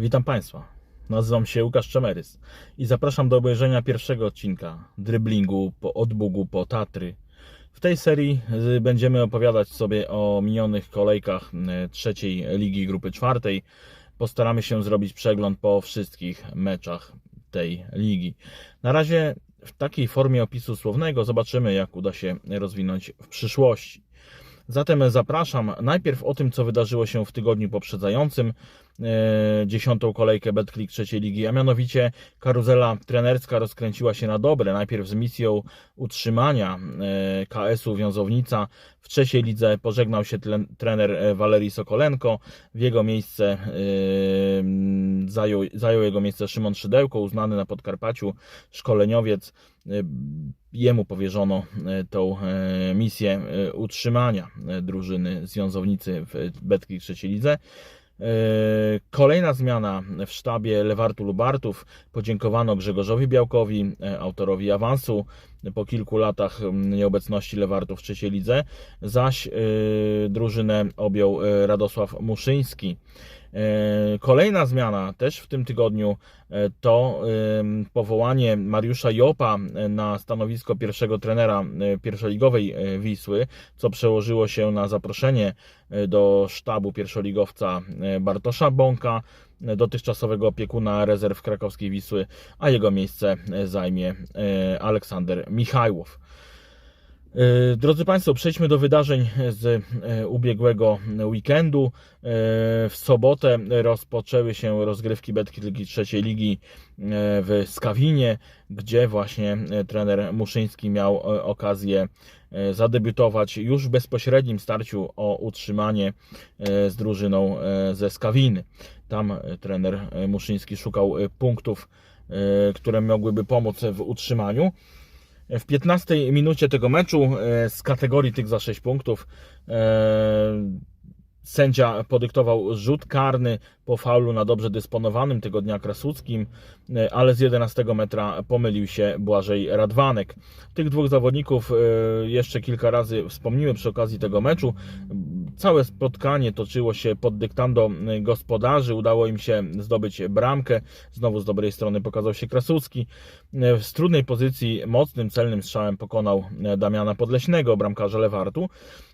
Witam Państwa. Nazywam się Łukasz Czemerys i zapraszam do obejrzenia pierwszego odcinka dryblingu po, od Bugu po Tatry. W tej serii y, będziemy opowiadać sobie o minionych kolejkach y, trzeciej ligi grupy czwartej. Postaramy się zrobić przegląd po wszystkich meczach tej ligi. Na razie w takiej formie opisu słownego zobaczymy, jak uda się rozwinąć w przyszłości. Zatem zapraszam najpierw o tym, co wydarzyło się w tygodniu poprzedzającym dziesiątą kolejkę Betclick trzeciej ligi, a mianowicie karuzela trenerska rozkręciła się na dobre. Najpierw z misją utrzymania e, KS-u Wiązownica w trzeciej lidze pożegnał się trener e, Walerii Sokolenko. W jego miejsce e, zajął, zajął jego miejsce Szymon Szydełko, uznany na Podkarpaciu szkoleniowiec. E, Jemu powierzono e, tą e, misję e, utrzymania e, drużyny związownicy w Betclick trzeciej lidze. E, Kolejna zmiana w sztabie Lewartu Lubartów. Podziękowano Grzegorzowi Białkowi, e, autorowi awansu po kilku latach nieobecności Lewartu w trzeciej lidze, zaś e, drużynę objął Radosław Muszyński. E, Kolejna zmiana też w tym tygodniu e, to powołanie Mariusza Jopa e, na stanowisko pierwszego trenera pierwszoligowej Wisły, co przełożyło się na zaproszenie do sztabu pierwszoligowca Bartosza Bąka, dotychczasowego opiekuna rezerw krakowskiej Wisły, a jego miejsce zajmie Aleksander Michajłow. E, Drodzy Państwo, przejdźmy do wydarzeń z e, ubiegłego weekendu. E, W sobotę rozpoczęły się rozgrywki Betclick trzeciej ligi w Skawinie, gdzie właśnie trener Muszyński miał okazję zadebiutować już w bezpośrednim starciu o utrzymanie z drużyną ze Skawiny. Tam trener Muszyński szukał punktów, które mogłyby pomóc w utrzymaniu. W 15 minucie tego meczu e, z kategorii tych za 6 punktów e, sędzia podyktował rzut karny po faulu na dobrze dysponowanym tego dnia Krasuckim, e, ale z 11 metra pomylił się Błażej Radwanek. Tych dwóch zawodników jeszcze kilka razy wspomniły przy okazji tego meczu. Całe spotkanie toczyło się pod dyktando e, gospodarzy. Udało im się zdobyć bramkę. Znowu z dobrej strony pokazał się Krasucki. Z trudnej pozycji mocnym, celnym strzałem pokonał e, Damiana Podleśnego, bramkarza Lewartu.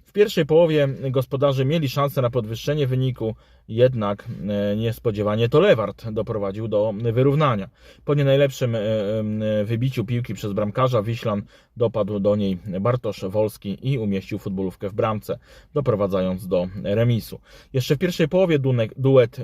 W pierwszej połowie gospodarze mieli szansę na podwyższenie wyniku, jednak e, niespodziewanie to Lewart doprowadził do wyrównania. Po nie najlepszym e, e, wybiciu piłki przez bramkarza Wiślan dopadł do niej Bartosz Wolski i umieścił futbolówkę w bramce, doprowadzając do remisu. Jeszcze w pierwszej połowie dunek, duet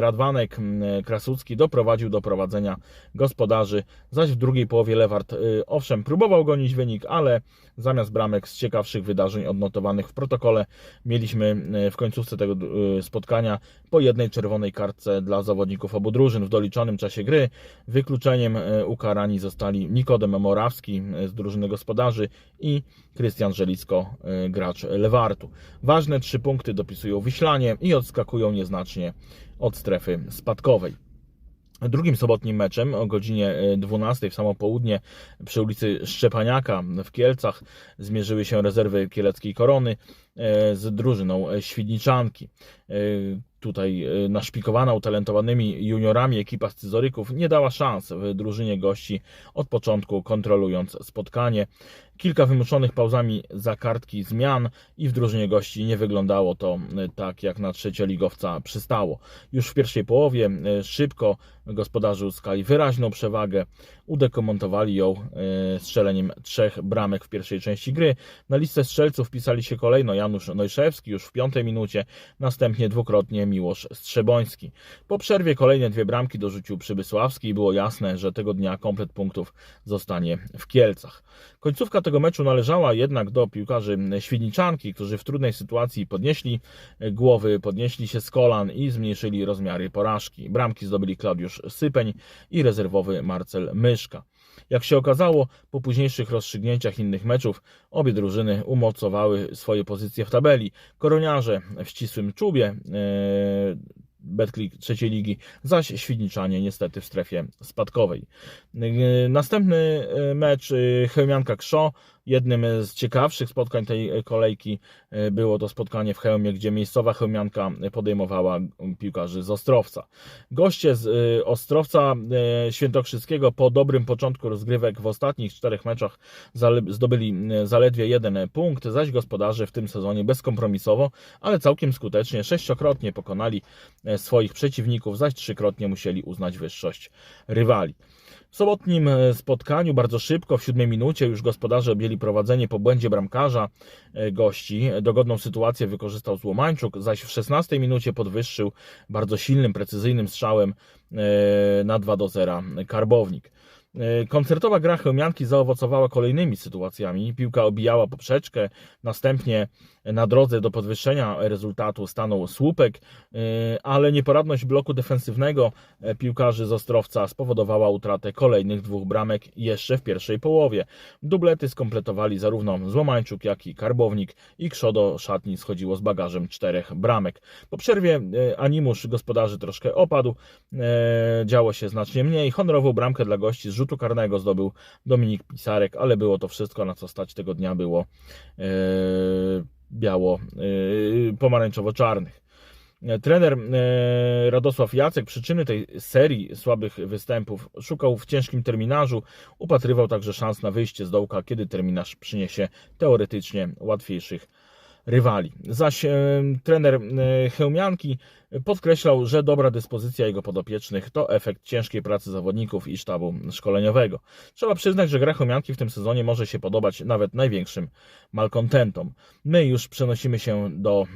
Radwanek-Krasucki doprowadził do prowadzenia gospodarzy, zaś w drugiej połowie Lewart owszem próbował gonić wynik, ale zamiast bramek z ciekawszych wydarzeń odnotowanych w protokole mieliśmy w końcówce tego spotkania po jednej czerwonej kartce dla zawodników obu drużyn w doliczonym czasie gry. Wykluczeniem e, ukarani zostali Nikodem Morawski e, z drużyny gospodarzy i Krystian Żelicko, e, gracz Lewartu. Ważne trzy punkty dopisują Wiślanie i odskakują nieznacznie od strefy spadkowej. Drugim sobotnim meczem o godzinie 12 w samo południe przy ulicy Szczepaniaka w Kielcach zmierzyły się rezerwy kieleckiej korony z drużyną Świdniczanki. E, Tutaj e, naszpikowana utalentowanymi juniorami ekipa scyzoryków nie dała szans w drużynie gości od początku kontrolując spotkanie. Kilka wymuszonych pauzami za kartki zmian i w drużynie gości nie wyglądało to e, tak jak na trzecioligowca przystało. Już w pierwszej połowie e, szybko gospodarze uzyskali wyraźną przewagę, udekomentowali ją e, strzeleniem trzech bramek w pierwszej części gry. Na listę strzelców wpisali się kolejno Janusz Nojszewski już w piątej minucie, następnie dwukrotnie Miłosz Strzeboński. Po przerwie kolejne dwie bramki dorzucił Przybysławski i było jasne, że tego dnia komplet punktów zostanie w Kielcach. Końcówka tego meczu należała jednak do piłkarzy Świdniczanki, którzy w trudnej sytuacji podnieśli głowy, podnieśli się z kolan i zmniejszyli rozmiary porażki. Bramki zdobyli Klaudiusz Sypeń i rezerwowy Marcel Myszka. Jak się okazało, po późniejszych rozstrzygnięciach innych meczów, obie drużyny umocowały swoje pozycje w tabeli. Koroniarze w ścisłym czubie, e, Betclick trzeciej ligi, zaś Świdniczanie niestety w strefie spadkowej. E, Następny e, mecz Chełmianka Krzo Jednym z ciekawszych spotkań tej kolejki e, było to spotkanie w Chełmie, gdzie miejscowa chełmianka podejmowała piłkarzy z Ostrowca. Goście z e, Ostrowca e, Świętokrzyskiego po dobrym początku rozgrywek w ostatnich czterech meczach zdobyli e, zaledwie jeden punkt, zaś gospodarze w tym sezonie bezkompromisowo, ale całkiem skutecznie sześciokrotnie pokonali e, swoich przeciwników, zaś trzykrotnie musieli uznać wyższość rywali. W sobotnim e, spotkaniu bardzo szybko, w siódmej minucie, już gospodarze objęli prowadzenie po błędzie bramkarza e, gości. Dogodną sytuację wykorzystał Złomańczuk, zaś w 16 minucie podwyższył bardzo silnym, precyzyjnym strzałem e, na 2 do 0 Karbownik. Koncertowa gra Chełmianki zaowocowała kolejnymi sytuacjami. Piłka obijała poprzeczkę, następnie na drodze do podwyższenia rezultatu stanął słupek, e, ale nieporadność bloku defensywnego e, piłkarzy z Ostrowca spowodowała utratę kolejnych dwóch bramek jeszcze w pierwszej połowie. Dublety skompletowali zarówno Złomańczuk, jak i Karbownik i Krzo do szatni schodziło z bagażem czterech bramek. Po przerwie e, animusz gospodarzy troszkę opadł, e, działo się znacznie mniej. Honorową bramkę dla gości z rzutu karnego zdobył Dominik Pisarek, ale było to wszystko, na co stać tego dnia było e, biało, e, pomarańczowo-czarnych. E, Trener e, Radosław Jacek przyczyny tej serii słabych występów szukał w ciężkim terminarzu, upatrywał także szans na wyjście z dołka, kiedy terminarz przyniesie teoretycznie łatwiejszych rywali. Zaś e, trener Chełmianki podkreślał, że dobra dyspozycja jego podopiecznych to efekt ciężkiej pracy zawodników i sztabu szkoleniowego. Trzeba przyznać, że gra Chełmianki w tym sezonie może się podobać nawet największym malkontentom. My już przenosimy się do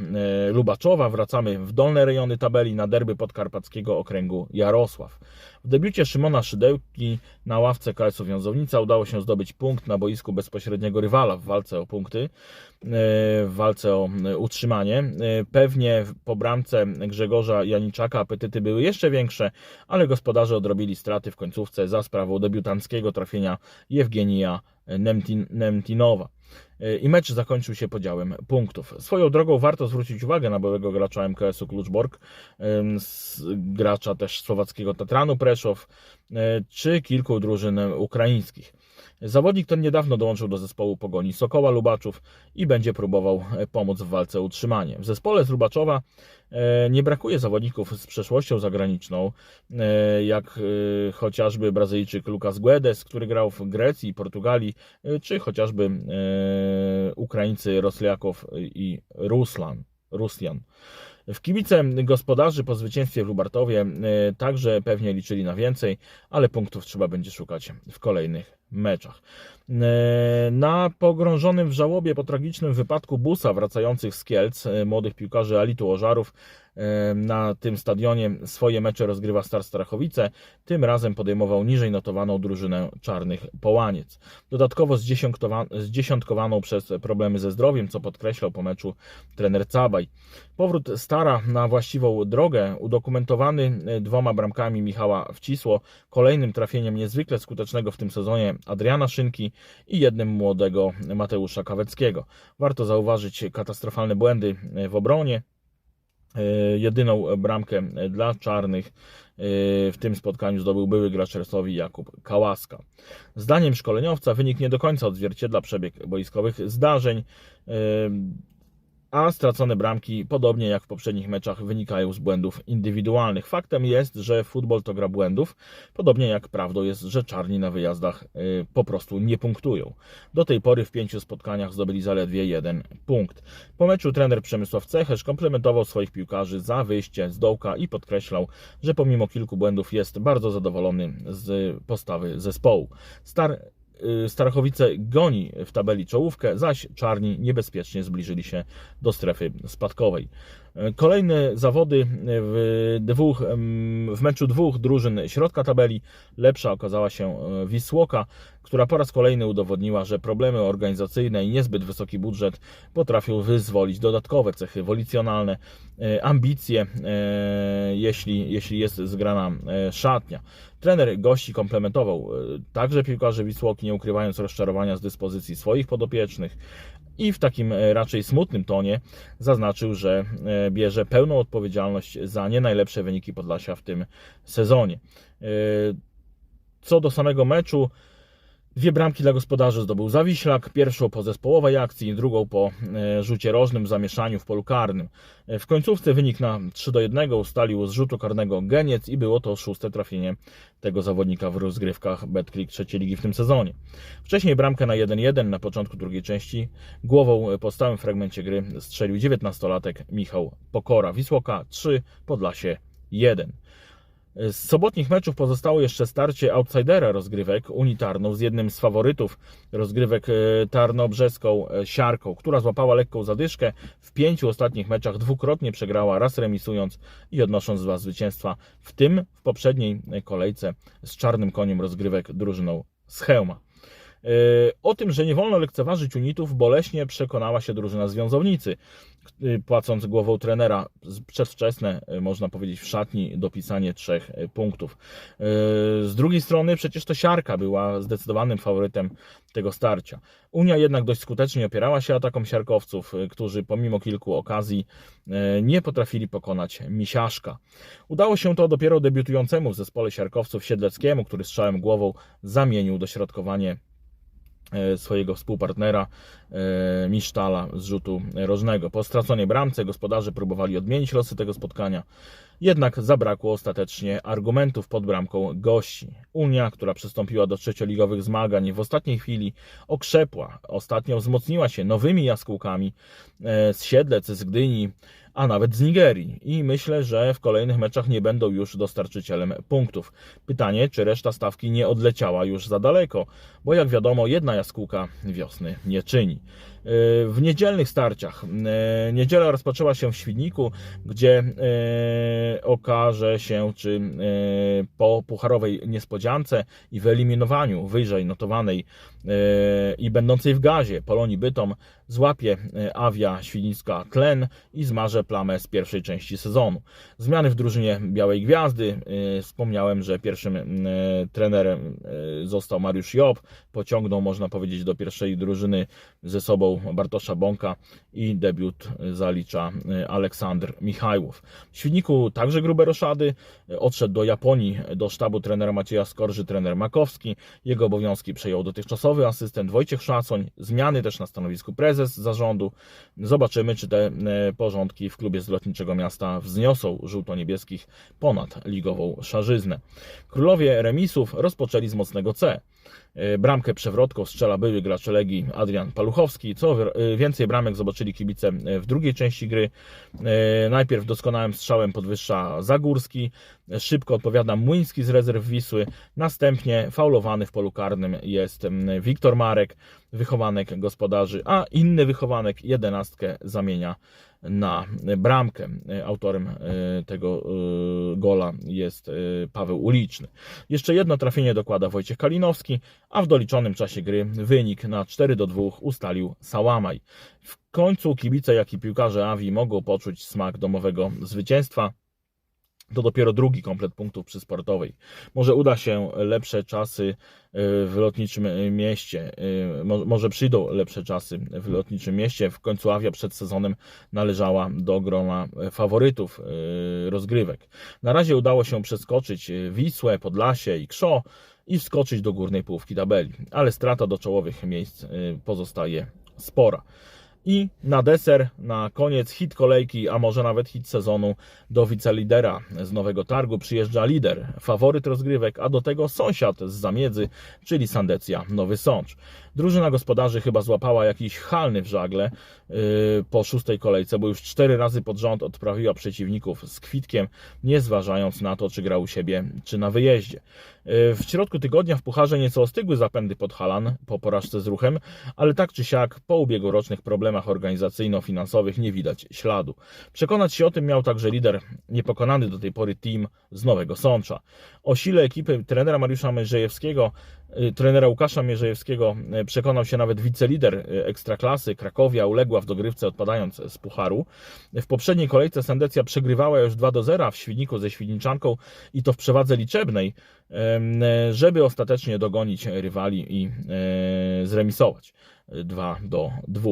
e, Lubaczowa, wracamy w dolne rejony tabeli na derby podkarpackiego okręgu Jarosław. W debiucie Szymona Szydełki na ławce KS-u Wiązownica udało się zdobyć punkt na boisku bezpośredniego rywala w walce o punkty, e, w walce o e, utrzymanie. Pewnie po bramce Grzegorza Janiczaka apetyty były jeszcze większe, ale gospodarze odrobili straty w końcówce za sprawą debiutanckiego trafienia Jewgenija Nemtin, Nemtinowa. I mecz zakończył się podziałem punktów. Swoją drogą warto zwrócić uwagę na byłego gracza MKS-u z- gracza też słowackiego Tatranu Preszow, y, czy kilku drużyn ukraińskich. Zawodnik ten niedawno dołączył do zespołu Pogoni Sokoła Lubaczów i będzie próbował e, pomóc w walce o utrzymanie. W zespole z Lubaczowa e, nie brakuje zawodników z przeszłością zagraniczną, e, jak chociażby Brazylijczyk Lukas Guedes, który grał w Grecji i Portugalii, czy chociażby Ukraińcy Rosliakow i Ruslan. Rusjan. W kibice gospodarzy po zwycięstwie w Lubartowie e, także pewnie liczyli na więcej, ale punktów trzeba będzie szukać w kolejnych meczach. E, Na pogrążonym w żałobie po tragicznym wypadku busa wracających z Kielc e, młodych piłkarzy Alitu Ożarów na tym stadionie swoje mecze rozgrywa Star Strachowice. Tym razem podejmował niżej notowaną drużynę Czarnych Połaniec. Dodatkowo zdziesiątkowa- zdziesiątkowaną przez problemy ze zdrowiem, co podkreślał po meczu trener Cabaj. Powrót Stara na właściwą drogę, udokumentowany e, dwoma bramkami Michała Wcisło, kolejnym trafieniem niezwykle skutecznego w tym sezonie Adriana Szynki i jednym młodego Mateusza Kaweckiego. Warto zauważyć katastrofalne błędy e, w obronie. E, Jedyną bramkę dla czarnych e, w tym spotkaniu zdobył były gracz Resowi Jakub Kałaska. Zdaniem szkoleniowca wynik nie do końca odzwierciedla przebieg boiskowych zdarzeń, e, a stracone bramki, podobnie jak w poprzednich meczach, wynikają z błędów indywidualnych. Faktem jest, że futbol to gra błędów, podobnie jak prawdą jest, że czarni na wyjazdach y, po prostu nie punktują. Do tej pory w pięciu spotkaniach zdobyli zaledwie jeden punkt. Po meczu trener Przemysław Cechesz komplementował swoich piłkarzy za wyjście z dołka i podkreślał, że pomimo kilku błędów jest bardzo zadowolony z postawy zespołu. Star Starachowice goni w tabeli czołówkę, zaś czarni niebezpiecznie zbliżyli się do strefy spadkowej. Kolejne zawody w, dwóch, w meczu dwóch drużyn środka tabeli. Lepsza okazała się e, Wisłoka, która po raz kolejny udowodniła, że problemy organizacyjne i niezbyt wysoki budżet potrafią wyzwolić dodatkowe cechy wolicjonalne, e, ambicje, e, jeśli, jeśli jest zgrana e, szatnia. Trener gości komplementował e, także piłkarzy Wisłoki, nie ukrywając rozczarowania z dyspozycji swoich podopiecznych i w takim e, raczej smutnym tonie zaznaczył, że e, bierze pełną odpowiedzialność za nie najlepsze wyniki Podlasia w tym sezonie. E, Co do samego meczu, Dwie bramki dla gospodarzy zdobył Zawiślak, pierwszą po zespołowej akcji, drugą po e, rzucie rożnym zamieszaniu w polu karnym. E, W końcówce wynik na 3 do 1 ustalił z rzutu karnego Geniec i było to szóste trafienie tego zawodnika w rozgrywkach Betclick trzeciej ligi w tym sezonie. Wcześniej bramkę na 1-1 na początku drugiej części głową po stałym fragmencie gry strzelił 19-latek Michał Pokora. Wisłoka 3, Podlasie 1. Z sobotnich meczów pozostało jeszcze starcie outsidera rozgrywek Unii Tarnów z jednym z faworytów rozgrywek e, tarnobrzeską e, Siarką, która złapała lekką zadyszkę. W pięciu ostatnich meczach dwukrotnie przegrała, raz remisując i odnosząc dwa zwycięstwa, w tym w poprzedniej kolejce z czarnym koniem rozgrywek drużyną z Chełma. E, O tym, że nie wolno lekceważyć unitów, boleśnie przekonała się drużyna związownicy, e, płacąc głową trenera przedwczesne, e, można powiedzieć, w szatni dopisanie trzech e, punktów. Z drugiej strony przecież to Siarka była zdecydowanym faworytem tego starcia. Unia jednak dość skutecznie opierała się atakom siarkowców, którzy pomimo kilku okazji nie potrafili pokonać Misiaszka. Udało się to dopiero debiutującemu w zespole siarkowców Siedleckiemu, który strzałem głową zamienił dośrodkowanie swojego współpartnera e, Misztala z rzutu rożnego. Po straconej bramce gospodarze próbowali odmienić losy tego spotkania, jednak zabrakło ostatecznie argumentów pod bramką gości. Unia, która przystąpiła do trzecioligowych zmagań w ostatniej chwili okrzepła, ostatnio wzmocniła się nowymi jaskółkami e, z Siedlec, z Gdyni, a nawet z Nigerii. I myślę, że w kolejnych meczach nie będą już dostarczycielem punktów. Pytanie, czy reszta stawki nie odleciała już za daleko, bo jak wiadomo, jedna jaskółka wiosny nie czyni. W niedzielnych starciach. yy, Niedziela rozpoczęła się w Świdniku, gdzie yy, okaże się, czy yy, po pucharowej niespodziance i wyeliminowaniu wyżej notowanej i będącej w gazie Polonii Bytom złapie Awia Świdnicka tlen i zmarze plamę z pierwszej części sezonu. Zmiany w drużynie Białej Gwiazdy. Wspomniałem, że pierwszym trenerem został Mariusz Job. Pociągnął, można powiedzieć, do pierwszej drużyny ze sobą Bartosza Bąka i debiut zalicza yy, Aleksandr Michajłow. W Świdniku także grube roszady. Odszedł do Japonii, do sztabu trenera Macieja Skorży, trener Makowski. Jego obowiązki przejął dotychczasowy asystent Wojciech Szacoń. Zmiany też na stanowisku prezes zarządu. Zobaczymy, czy te e, porządki w klubie z Lotniczego Miasta wzniosą żółto-niebieskich ponad ligową szarzyznę. Królowie remisów rozpoczęli z mocnego C. E, Bramkę przewrotką strzela były gracz Legii Adrian Paluchowski. Co e, więcej bramek zobaczyli kibice e, w drugiej części gry. Najpierw doskonałym strzałem podwyższa Zagórski, szybko odpowiada Młyński z rezerw Wisły, następnie faulowany w polu karnym jest Wiktor Marek, wychowanek gospodarzy, a inny wychowanek jedenastkę zamienia na bramkę. Autorem e, tego e, gola jest e, Paweł Uliczny. Jeszcze jedno trafienie dokłada Wojciech Kalinowski, a w doliczonym czasie gry wynik na 4 do 2 ustalił Sałamaj. W końcu kibice, jak i piłkarze Awi mogą poczuć smak domowego zwycięstwa. To dopiero drugi komplet punktów przy sportowej. Może uda się lepsze czasy y, w lotniczym mieście. y, mo- Może przyjdą lepsze czasy w lotniczym mieście. W końcu Awia przed sezonem należała do grona faworytów y, rozgrywek. Na razie udało się przeskoczyć Wisłę, Podlasie i Krzo i wskoczyć do górnej połówki tabeli. Ale strata do czołowych miejsc pozostaje spora. I na deser, na koniec hit kolejki, a może nawet hit sezonu do wicelidera z Nowego Targu przyjeżdża lider, faworyt rozgrywek, a do tego sąsiad z zamiedzy, czyli Sandecja Nowy Sącz. Drużyna gospodarzy chyba złapała jakiś halny w żagle yy, po szóstej kolejce, bo już cztery razy pod rząd odprawiła przeciwników z kwitkiem, nie zważając na to, czy grał u siebie, czy na wyjeździe. Yy, W środku tygodnia w pucharze nieco ostygły zapędy pod Halan po porażce z ruchem, ale tak czy siak po ubiegłorocznych problemach organizacyjno-finansowych nie widać śladu. Przekonać się o tym miał także lider niepokonany do tej pory team z Nowego Sącza. O sile ekipy trenera Mariusza Mierzejewskiego, y, trenera Łukasza Mierzejewskiego y, przekonał się nawet wicelider y, Ekstraklasy Krakowia, uległa w dogrywce odpadając z Pucharu. W poprzedniej kolejce Sandecja przegrywała już 2 do 0 w Świdniku ze Świdniczanką i to w przewadze liczebnej, żeby ostatecznie dogonić rywali i zremisować. 2 do 2.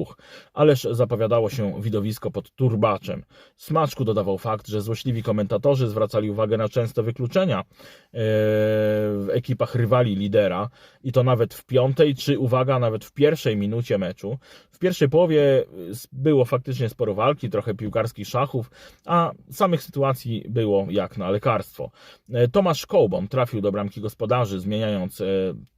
Ależ zapowiadało się widowisko pod turbaczem. Smaczku dodawał fakt, że złośliwi komentatorzy zwracali uwagę na częste wykluczenia e, w ekipach rywali lidera i to nawet w piątej, czy uwaga, nawet w pierwszej minucie meczu. W pierwszej połowie było faktycznie sporo walki, trochę piłkarskich szachów, a samych sytuacji było jak na lekarstwo. E, Tomasz Kołbon trafił do bramki gospodarzy, zmieniając e,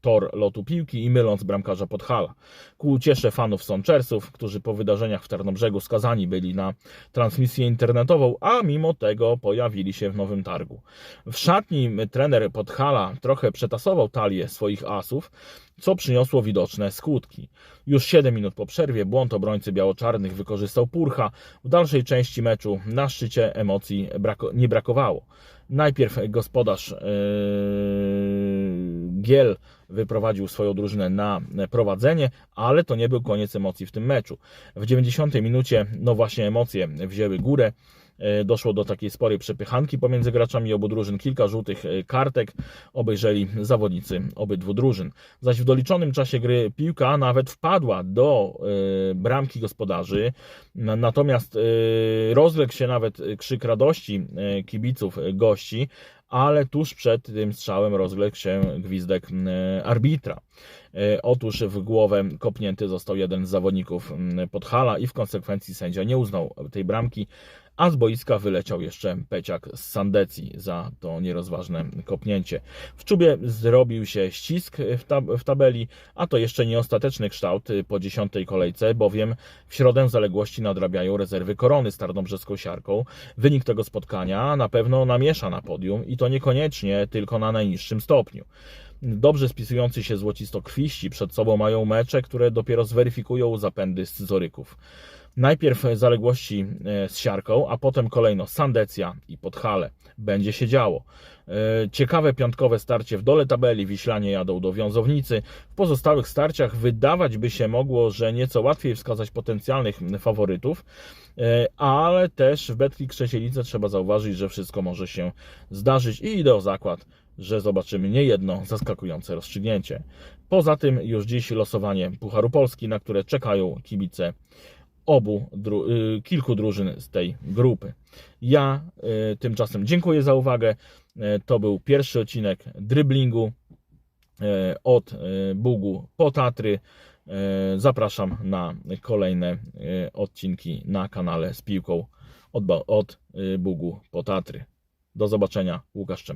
tor lotu piłki i myląc bramkarza Podhala. Ku uciesze fanów Sonchersów, którzy po wydarzeniach w Tarnobrzegu skazani byli na transmisję internetową, a mimo tego pojawili się w Nowym Targu. W szatni trener Podhala trochę przetasował talię swoich asów, co przyniosło widoczne skutki. Już 7 minut po przerwie błąd obrońcy biało-czarnych wykorzystał Purcha. W dalszej części meczu na szczycie emocji brako- nie brakowało. Najpierw gospodarz yy, Giel wyprowadził swoją drużynę na prowadzenie, ale to nie był koniec emocji w tym meczu. W 90 minucie, no właśnie emocje wzięły górę. E, Doszło do takiej sporej przepychanki pomiędzy graczami obu drużyn. Kilka żółtych e, kartek obejrzeli zawodnicy obydwu drużyn. Zaś w doliczonym czasie gry piłka nawet wpadła do e, bramki gospodarzy. Na- Natomiast rozległ się nawet krzyk radości kibiców gości, ale tuż przed tym strzałem rozległ się gwizdek arbitra. E, Otóż w głowę kopnięty został jeden z zawodników Podhala i w konsekwencji sędzia nie uznał tej bramki, a z boiska wyleciał jeszcze Peciak z Sandecji za to nierozważne kopnięcie. W czubie zrobił się ścisk w, tab- w tabeli, a to jeszcze nie ostateczny kształt po dziesiątej kolejce, bowiem w środę zaległości nadrabiają rezerwy korony z tarnobrzeską siarką. Wynik tego spotkania na pewno namiesza na podium i to niekoniecznie tylko na najniższym stopniu. Dobrze spisujący się złocistokrwiści przed sobą mają mecze, które dopiero zweryfikują zapędy scyzoryków. Najpierw zaległości e, z siarką, a potem kolejno Sandecja i Podhale. Będzie się działo. E, Ciekawe piątkowe starcie w dole tabeli. Wiślanie jadą do Wiązownicy. W pozostałych starciach wydawać by się mogło, że nieco łatwiej wskazać potencjalnych faworytów, e, ale też w Betclic Krzesielice trzeba zauważyć, że wszystko może się zdarzyć i idę o zakład, że zobaczymy niejedno zaskakujące rozstrzygnięcie. Poza tym już dziś losowanie Pucharu Polski, na które czekają kibice obu dru- y, kilku drużyn z tej grupy. Ja y, tymczasem dziękuję za uwagę. Y, To był pierwszy odcinek dryblingu od Bugu po Tatry. Zapraszam na kolejne odcinki na kanale z piłką od, Bugu po Tatry. Do zobaczenia, Łukasz Czem.